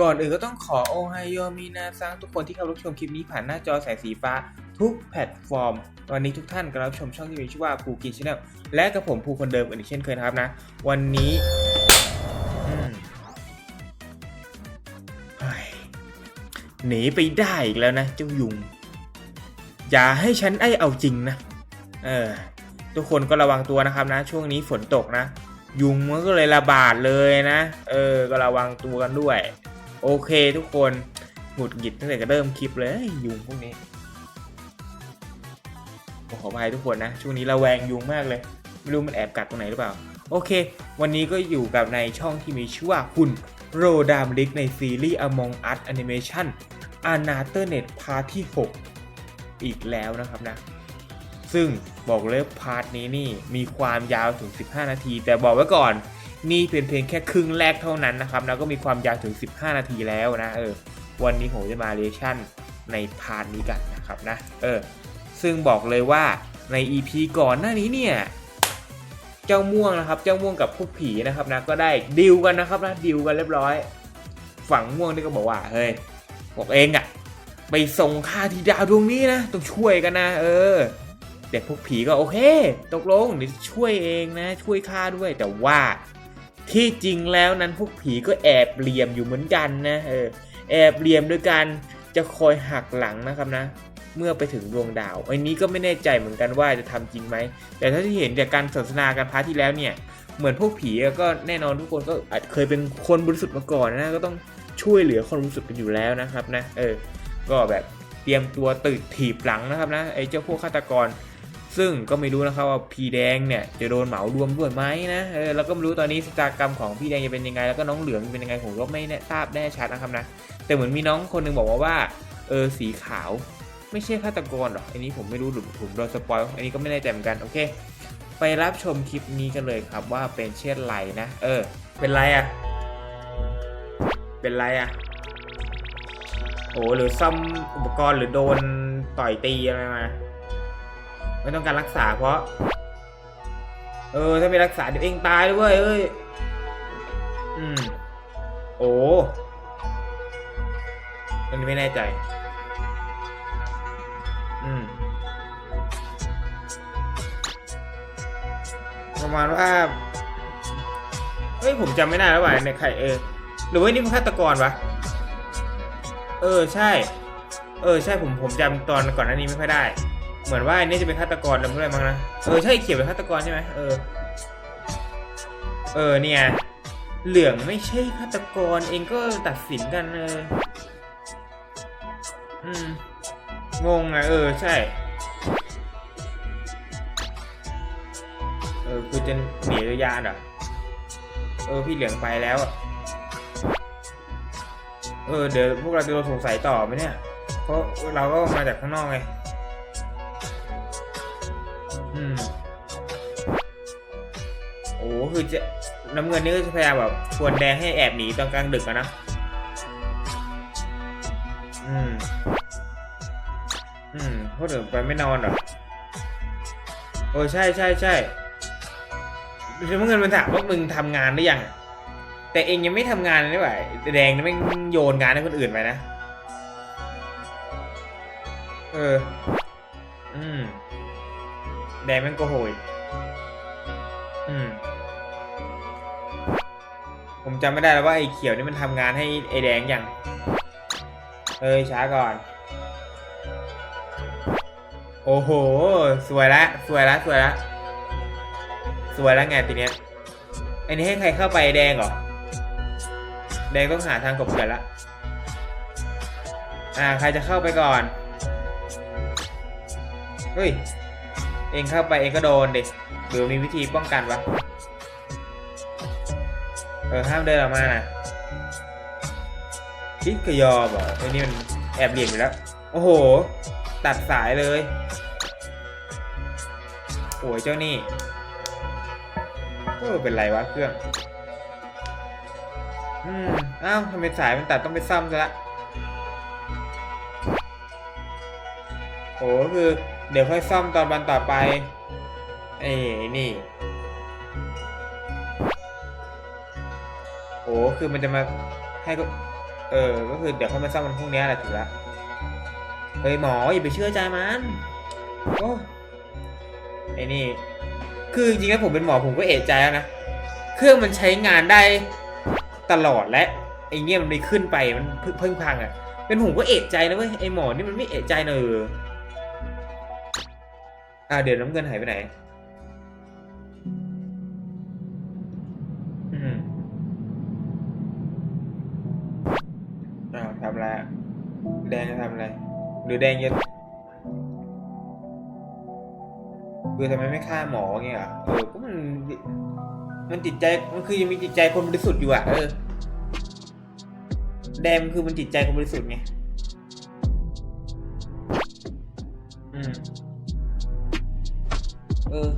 ก่อนอื่นก็ต้องขอโอไฮโอมีนาซังทุกคนที่เข้ารับชมคลิปนี้ผ่านหน้าจอแสงสีฟ้าทุกแพลตฟอร์ม วันนี้ทุกท่านกำลังรับชมช่องที่มีชื่อว่าภูกินชแนลและกับผมภูคนเดิมอีกเช่นเคยนะครับนะ วันนี้หนีไปได้อีกแล้วนะ เจ้ายุง อย่าให้ฉันไอเอาจริงนะ เออ ทุกคนก็ระวังตัวนะครับนะ ช่วงนี้ฝนตกนะ ยุงมันก็เลยระบาดเลยนะ เออ ก็ระวังตัวกันด้วย โอเคทุกคนหงุดหงิดตั้งแต่ก็เริ่มคลิปเลยยุงพวกนี้ผมขออภัยทุกคนนะ ช่วงนี้ระแวงยุงมากเลย ไม่รู้มันแอบกัดตรงไหนหรือเปล่า โอเค วันนี้ก็อยู่กับในช่องที่มีชื่อว่าคุณโรดามลิกในซีรีส์ Among Us Animation a n a t o r Net Part ที่ 6 อีกแล้วนะครับนะ ซึ่งบอกเลยพาร์ทนี้นี่มีความยาวถึง 15 นาที แต่บอกไว้ก่อน นี่เป็นเพียงแค่ครึ่งแรกเท่านั้นนะครับ แล้วก็มีความยาวถึง 15 นาทีแล้วนะ เออ วันนี้ผมจะมาเรียชั่นในพาร์ทนี้กันนะครับนะ เออ ซึ่งบอกเลยว่าใน EP ก่อนหน้านี้เนี่ย เจ้าม่วงนะครับ เจ้าม่วงกับพวกผีนะครับนะ ก็ได้ดิวกันนะครับนะ ดิวกันเรียบร้อย ฝั่งม่วงนี่ก็บอกว่า เฮ้ย บอกเองอะไปส่งค่าที่ดาวดวงนี้นะ ต้องช่วยกันนะ เออเด็กพวกผีก็โอเค ตกลงเดี๋ยวช่วยเองนะ ช่วยข้าด้วย แต่ว่า ที่จริงแล้วนั้นพวกผีก็แอบเหลี่ยมอยู่เหมือนกันนะเออแอบเหลี่ยมด้วยกันจะคอยหักหลังนะครับนะ เมื่อไปถึงดวงดาวอันนี้ก็ไม่แน่ใจเหมือนกันว่าจะทำจริงไหม แต่ถ้าที่เห็นจากการสนทนากันพาร์ทที่แล้วเนี่ย เหมือนพวกผีก็แน่นอนทุกคนก็อาจเคยเป็นคนบริสุทธิ์มาก่อนนะก็ต้องช่วยเหลือคนบริสุทธิ์กันอยู่แล้วนะครับนะเออก็แบบเตรียมตัวตืดถีบหลังนะครับนะไอ้เจ้าพวกฆาตกร ซึ่งก็ไม่รู้นะครับว่าพีแดงเนี่ยจะโดนเหมารวมด้วยไหมนะเออแล้วก็ไม่รู้ตอนนี้ชะตากรรมของพี่แดงจะเป็นยังไง แล้วก็น้องเหลืองเป็นยังไงผมก็ไม่แน่ทราบแน่ชัดนะครับนะแต่เหมือนมีน้องคนหนึงบอกมาว่าเออสีขาวไม่ใช่ฆาตกรหรออันนี้ผมไม่รู้หรือผมโดนสปอยอันนี้ก็ไม่แน่ใจเหมือนกันโอเคไปรับชมคลิปนี้กันเลยครับว่าเป็นเช่นไรนะ เออ เป็นไรอะเป็นไรอะ โอ้หรือซ่อมอุปกรณ์หรือโดนต่อยตีอะไรมา ไม่ต้องการรักษาเพราะ เออ ถ้าไม่รักษาเดี๋ยวเองตายด้วยเอ้ย อืม โอ้อันนี้ไม่แน่ใจ อืม ประมาณว่า เฮ้ย ผมจำไม่ได้แล้วว่าในใครเออ หรือว่านี่มันฆาตกรวะ เออ ใช่ เออ ใช่ผมผมจำตอนก่อนหน้านี้ไม่ค่อยได้ เหมือนว่าอันนี้จะเป็นฆาตกรแล้วไม่ได้มั้งนะเออใช่เขียนเป็นฆาตกรใช่ไหมเออ เออเนี่ยเหลืองไม่ใช่ฆาตกรเองก็ตัดสินกันเอออืมงงอะเออใช่ เออคือจะหนีเรือยานเหรอเออพี่เหลืองไปแล้วอะเออเดี๋ยวพวกเราจะโดนสงสัยต่อไหมเนี่ย เพราะเราก็มาจากข้างนอกไง อืมโอ้คือจะน้ำเงินนี่ก็จะพยายามแบบชวนแดงให้แอบหนีตอนกลางดึกอะนะ อืม อืมเพราะเดี๋ยวไปไม่นอนหรอโอ้ใช่ใช่ใช่น้ำเงินมันถามว่ามึงทำงานหรือยัง แต่เองยังไม่ทำงานเลยนี่หว่าแดงนี่ไม่งโยนงานให้คนอื่นไปนะ เออ อืม แดงแมันก็โหย อืม ผมจำไม่ได้แล้วว่าไอ้เขียวนี่มันทำงานให้ไอ้แดงอย่างเอ้ยช้าก่อน โอ้โห สวยละ สวยละ สวยละ สวยล้วไงทีเนี้ยอันนี้ให้ใครเข้าไปแดงเหรอ แดงต้องหาทางกบเกิดละ อ่า ใครจะเข้าไปก่อน เฮ้ย องเข้าไปเองก็โดนเด็กหรือมีวิธีป้องกันวะ เออห้ามเดินออกมานะคิดกยอมเหรอไอ้นี่มันแอบเหลี่ยมอยู่แล้ว โอ้โห ตัดสายเลยโอ้ยเจ้านี่เออเป็นไรวะเครื่อง อืมอ้าวทำไมสายมันตัดต้องไปซ่อมซะละโอ้คือ เดี๋ยวค่อยซ่อมตอนวันต่อไป เอ้ยนี่ โอ้คือมันจะมาให้ก็ เออ ก็คือเดี๋ยวเขามาซ่อมมันพรุ่งนี้แหละถูกละเฮ้ยหมออย่าไปเชื่อใจมัน โอ้ไอ้นี่ คือจริงๆแล้วผมเป็นหมอผมก็เอะใจแล้วนะ เครื่องมันใช้งานได้ตลอดและไอ้เงี้ยมันไม่ขึ้นไปมันเพิ่งเพิ่งพังอะ เป็นผมก็เอะใจนะเว้ยไอ้หมอนี่มันไม่เอะใจเนอะ อ่าเดี๋ยวน้ำเงินหายไปไหน อืมอ้าวทำอะไรแดงจะทำอะไร หรือแดงจะคือทำไมไม่ฆ่าหมอเงี้ยเออก็มัน มันจิตใจ มันคือยังมีจิตใจคนบริสุทธิ์อยู่อะ เออ แดงคือมันจิตใจคนบริสุทธิ์ไง อืม เออ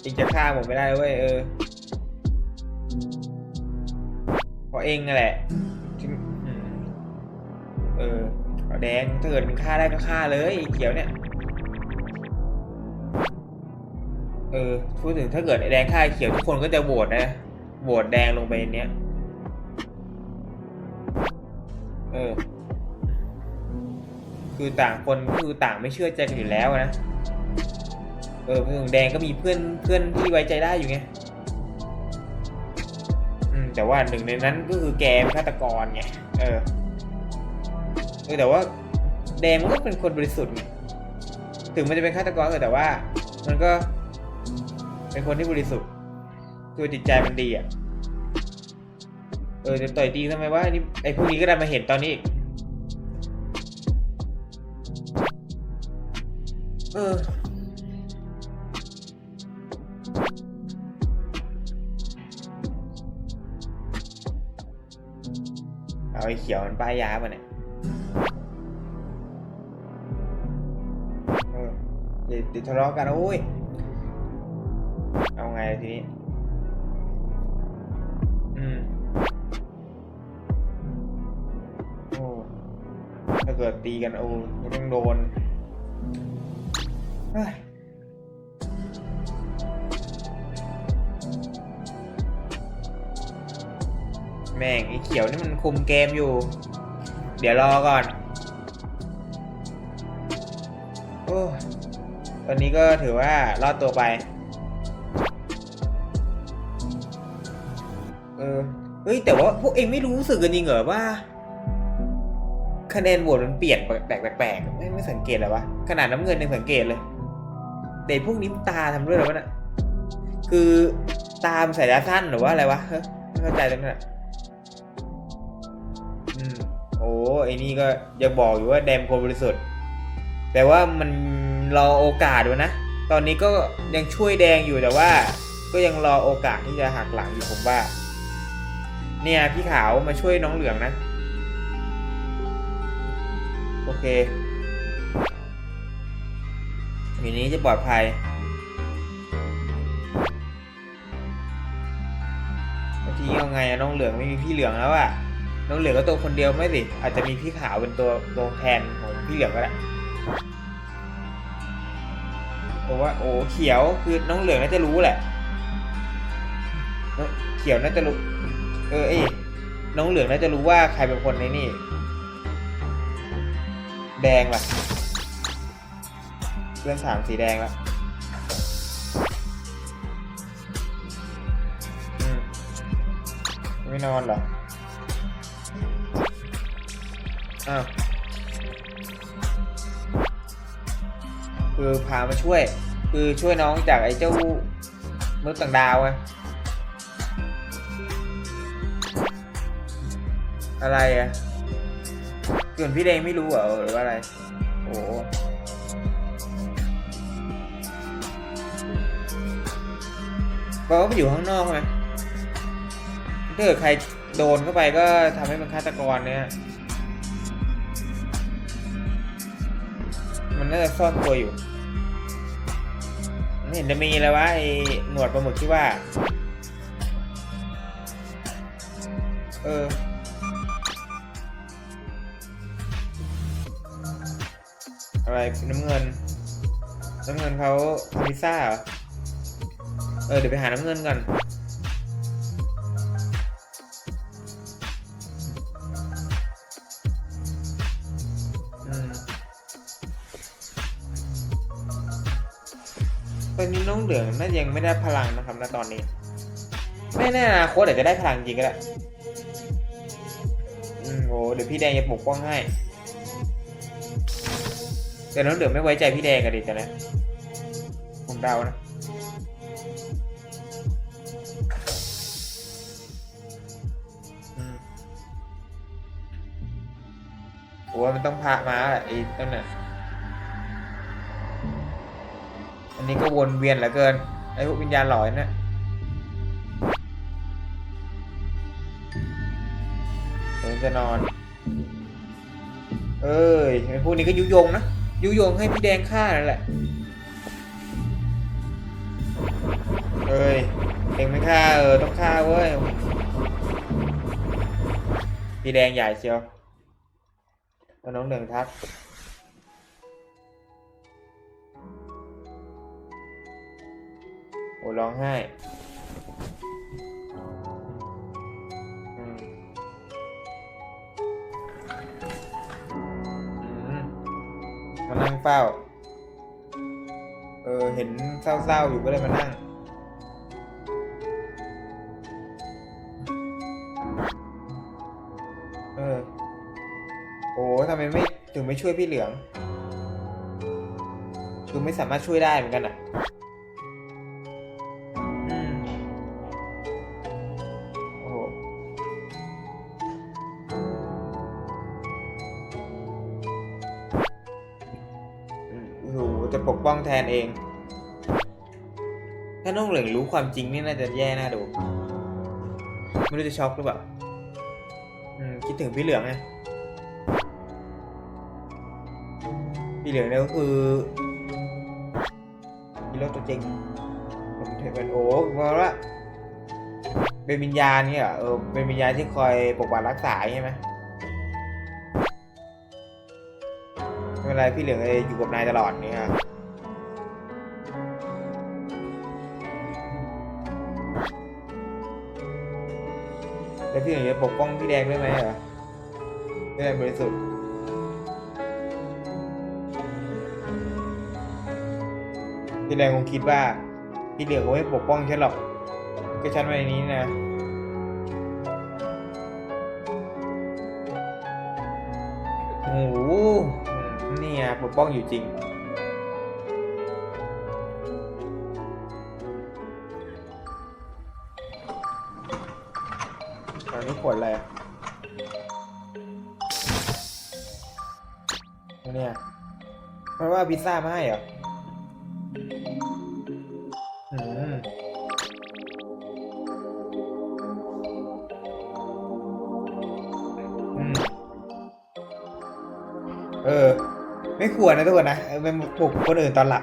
เองจะฆ่าผมไม่ได้เว้ยเออเพราะเองนั่นแหละที่เออแดงถ้าเกิดมันฆ่าได้ก็ฆ่าเลยไอ้เขียวเนี่ย เออพูดถึงถ้าเกิดไอ้แดงฆ่าเขียวทุกคนก็จะโหวตนะโหวตแดงลงไปในเนี้ย เออ คือต่างคนคือต่างไม่เชื่อใจกันอยู่แล้วนะ เออเพื่อนแดงก็มีเพื่อนเพื่อนที่ไว้ใจได้อยู่ไงอืมแต่ว่าหนึ่งในนั้นก็คือแกเป็นฆาตกรไงเออเออแต่ว่า แดงมันก็เป็นคนบริสุทธิ์ไงถึงมันจะเป็นฆาตกรเออแต่ว่า มันก็ เป็นคนที่บริสุทธิ์ตัวจิตใจมันดีอะเออจะต่อยตีทำไมวะนี่ไอ้พวกนี้ก็ได้มาเห็นตอนนี้อีก เออเอาไอ้เขียวมันป้ายยาป่ะเนี่ยเออเดี๋ยวเดี๋ยวทะเลาะกันโอ้ย เอาไงทีนี้ อืม โอ้ ถ้าเกิดตีกันโอ้ก็ต้องโดน แม่งไอ้เขียวนี่มันคุมเกมอยู่ เดี๋ยวรอก่อน โอ้ตอนนี้ก็ถือว่ารอดตัวไป เออ เฮ้ย แต่ว่าพวกเองไม่รู้สึกกันจริงเหรอว่าคะแนนโหวตมันเปลี่ยนแปลกๆแปลกไม่ไม่สังเกตเลยวะขนาดน้ำเงินยังสังเกตเลย แต่พวกนี้มตาทำด้วยหรอวะน่ะคือตามสายตาสั้นหรือว่าอะไรวะเฮ้ยไม่เข้าใจตรงนั้นอะอืมโอ้ไอ้นี่ก็ยังบอกอยู่ว่าแดมคบริสุทธิ์แต่ว่ามันรอโอกาสอยู่นะ ตอนนี้ก็ยังช่วยแดงอยู่แต่ว่า ก็ยังรอโอกาสที่จะหักหลังอยู่ผมว่า เนี่ยพี่ขาวมาช่วยน้องเหลืองนะ โอเค ทีนี้จะปลอดภัยทีนี้เอาไงน้องเหลืองไม่มีพี่เหลืองแล้วอะน้องเหลืองก็ตัวคนเดียวไม่สิอาจจะมีพี่ขาวเป็นตัวตัวแทนของพี่เหลืองก็ได้เพราะว่าโอ้เขียวคือน้องเหลืองน่าจะรู้แหละเขียวน่าจะรู้ เออไอ้น้องเหลืองน่าจะรู้ว่าใครเป็นคนในนี่ แดงล่ะ เรื่องถามสีแดงแล้วอืมไม่นอนเหรอ อ้าว คือพามาช่วย คือช่วยน้องจากไอ้เจ้ามนุษย์ต่างดาวไง อะไรอะส่วนพี่แดงไม่รู้เหรอหรือว่าอะไร โอ้ เพราะว่ามันอยู่ข้างนอกไหมถ้าเกิดใครโดนเข้าไปก็ทำให้มันฆาตกรเนี่ย มันน่าจะซ่อนตัวอยู่ไม่เห็นจะมีเลยววะไอ้หนวดปลาหมึกที่ว่า เอออะไรน้ำเงิน น้ำเงินเขาพิซซ่าเหรอ เออเดี๋ยวไปหาน้ำเงินก่อนตอนนี้น้องเหลืองน่ายังไม่ได้พลังนะครับณตอนนี้ ไม่แน่นะโค้ดี๋ยวจะได้พลังจริงก็ไล้อืมโอ้เดี๋ยวพี่แดงจะปกป้องให้แต่น้องเหลืองไม่ไว้ใจพี่แดงกันดิจ้ะนะผมเดานะ โอ้ยมันต้องพามาแหละไอ้ต้นน่ะอันนี้ก็วนเวียนเหลือเกิน ไอ้พวกวิญญาณหลอนน่ะเดี๋ยวจะนอน เอ้ยไอ้พวกนี้ก็ยุยงนะ ยุยงให้พี่แดงฆ่านั่นแหละ เอ้ยเองไม่ฆ่าเออต้องฆ่าเว้ย พี่แดงใหญ่เชียว น้องหนึ่งทักโอ้ร้องไห้มอืมมานั่งเฝ้า เออ เห็นเศร้าๆ อยู่ก็เลยมานั่ง ทำไมไม่ถึงไม่ช่วยพี่เหลือง คือไม่สามารถช่วยได้เหมือนกันอะอือจะปกป้องแทนเอง ถ้าน้องเหลืองรู้ความจริงนี่น่าจะแย่น่าดู ไม่รู้จะช็อกหรือเปล่าคิดถึงพี่เหลืองไง พี่เหลืองเนี่ยก็คือฮีโร่ตัวจริงผมถือเป็นโอ้เพราะว่าเป็นวิญญาณเนี่ยเหรอเออเป็นวิญญาณที่คอยปกปักรักษาใช่ไหมไม่เป็นไรพี่เหลืองเลยอยู่กับนายตลอดเนี่ยแล้วพี่เหลืองจะปกป้องพี่แดงได้ไหมเหรอพี่แดงบริสุทธิ์ พี่แดงคงคิดว่าพี่เหลืองคงไม่ปกป้องฉันหรอกก็ฉันไว้ในนี้นะโอ้โหนี่ไงปกป้องอยู่จริงอันนี้ขวดอะไรเนี่ยมันว่าพิซซ่ามาให้เหรอ เออ ไม่ควรนะทุกคนนะเป็นปลุกคนอื่นตอนหลับ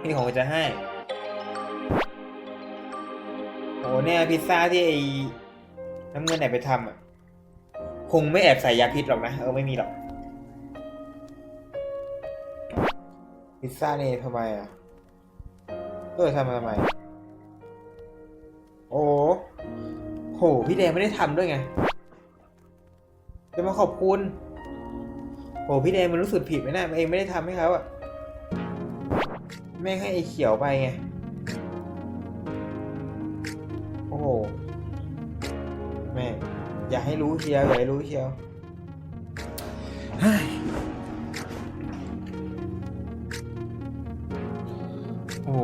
พี่ของจะให้โอ้เนี่ยพิซซ่าที่ไอ้น้ำเงินไหนไปทำอะคงไม่แอบใส่ยาพิษหรอกนะ เออไม่มีหรอก พิซซ่านี่ทำไมอะเออทำมาทำไม โอ้โห พี่แดงไม่ได้ทำด้วยไง จะมาขอบคุณ โหพี่แดงมันรู้สึกผิดไหมนะเองไม่ได้ทำให้เขาอะแม่งให้ไอ้เขียวไปไง โอ้โห แม่อย่าให้รู้เชียวอย่าให้รู้เชียวเฮ้ยโอ้โห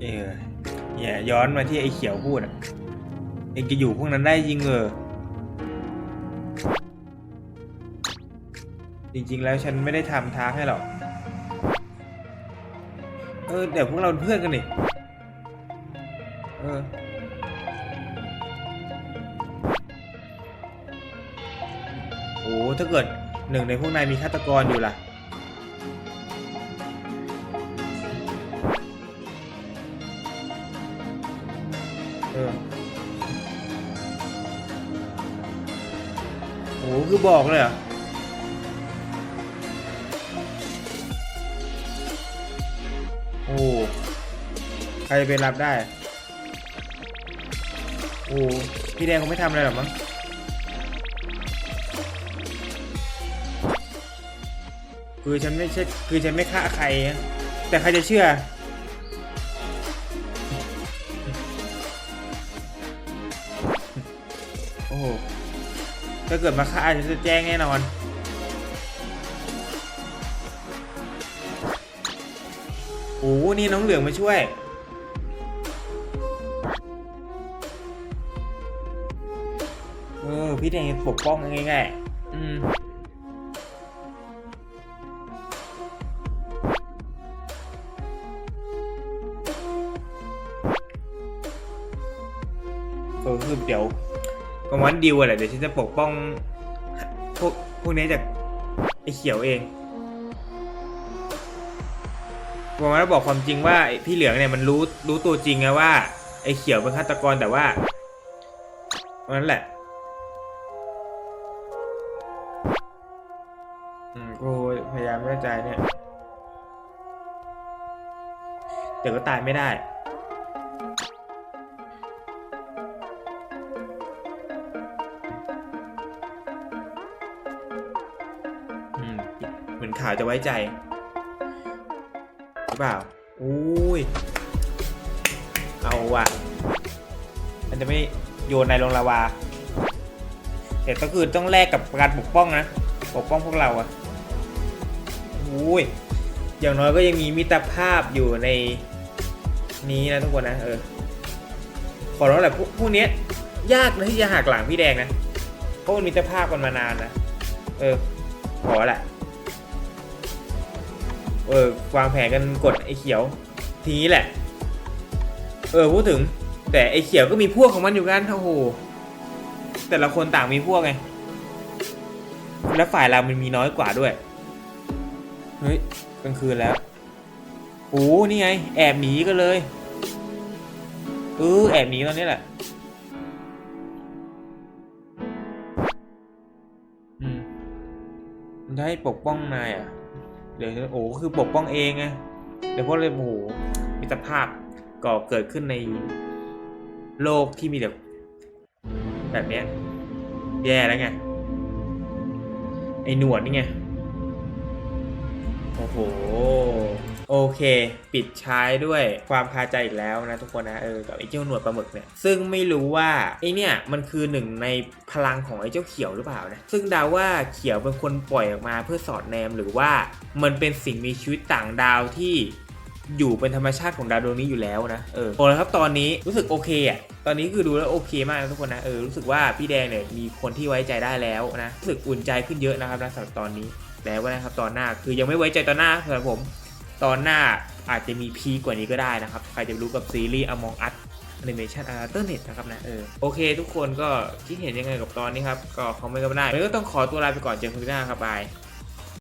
เอออย่าย้อนมาที่ไอ้เขียวพูดอะ เองจะอยู่พวกนั้นได้จริงเออ จริง ๆ แล้วฉันไม่ได้ทำท้าให้หรอกเออเดี๋ยวพวกเราเพื่อนกันนี่เออโอ้ถ้าเกิดหนึ่งในพวกนายมีฆาตกรอยู่ล่ะ เออโอ้คือบอกเลยเห โอ้ ใครจะไปรับได้ โอ้ พี่แดงคงไม่ทำอะไรหรอกมั้ง คือฉันไม่ใช่คือฉันไม่ฆ่าใคร แต่ใครจะเชื่อ โอ้โหถ้าเกิดมาฆ่าฉันจะแจ้งแน่นอน อ้โหนี่น้องเหลืองมาช่วย เออ พี่แดงปกป้องง่ายๆ อืมเออคือเดี๋ยวประมาณดิวอะไรเดี๋ยวฉันจะปกป้อง พวกพวกนี้จากไอ้เขียวเอง ประมาณว่าบอกความจริงว่าพี่เหลืองเนี่ยมันรู้รู้ตัวจริงไงว่า ไอ้เขียวเป็นฆาตกรแต่ว่านั่นแหละอืมกูพยายามไม่ใจเนี่ยเดี๋ยวก็ตายไม่ได้เหมือนข่าวจะไว้ใจ เปล่าอุ้ยเอาว่ะ มันจะไม่โยนในลงลาวา แต่ก็คือต้องแลกกับการปกป้องนะ ปกป้องพวกเราอะอุ้ย อย่างน้อยก็ยังมีมิตรภาพอยู่ในนี้นะทุกคนนะ เออ ขอร้องแหละพวกพวกเนี้ยยากนะที่จะหักหลังพี่แดงนะ เพราะมันมิตรภาพกันมานานนะ เออ ขอแหละ เออวางแผนกันกดไอ้เขียวทีนี้แหละ เออพูดถึง แต่ไอ้เขียวก็มีพวกของมันอยู่กันโอ้โหแต่ละคนต่างมีพวกไงและฝ่ายเรามันมีน้อยกว่าด้วยเฮ้ยกลางคืนแล้วโอ้นี่ไง แอบหนีกันเลยเออแอบหนีตอนนี้แหละอืมมันจะให้ปกป้องนายอะ เดี๋ยวโอ้คือปกป้องเองไงเดี๋ยวพวกเลยโอ้โหมิตรภาพก่อเกิดขึ้นในโลกที่มีแบบแบบเนี้ยแย่แล้วไงไอ้หนวดนี่ไงโอ้โห โอเค ปิดใช้ด้วยความคาใจอีกแล้วนะทุกคนนะเออกับไอ้เจ้าหนวดปลาหมึกเนี่ยซึ่งไม่รู้ว่าไอ้เนี่ยมันคือหนึ่งในพลังของไอ้เจ้าเขียวหรือเปล่านะซึ่งดาว่าเขียวเป็นคนปล่อยออกมาเพื่อสอดแนมหรือว่ามันเป็นสิ่งมีชีวิตต่างดาวที่อยู่เป็นธรรมชาติของดาวดวงนี้อยู่แล้วนะเออโอแล้วครับตอนนี้รู้สึกโอเคอะตอนนี้คือดูแล้วโอเคมากนะทุกคนนะเออรู้สึกว่าพี่แดงเนี่ยมีคนที่ไว้ใจได้แล้วนะรู้สึกอุ่นใจขึ้นเยอะนะครับนะสำหรับตอนนี้แล้วนะครับตอนหน้าคือยังไม่ไว้ใจตอนหน้าสำหรับผม ตอนหน้าอาจจะมีพีกว่านี้ก็ได้นะครับ ใครจะรู้กับซีรีส์ Among Us Animation Alternate นะครับนะเออโอเค ทุกคนก็คิดเห็นยังไงกับตอนนี้ครับ ก็คอมเมนต์กันมาได้วันนี้ก็ต้องขอตัวลาไปก่อนเจอกันคลิปหน้าครับบาย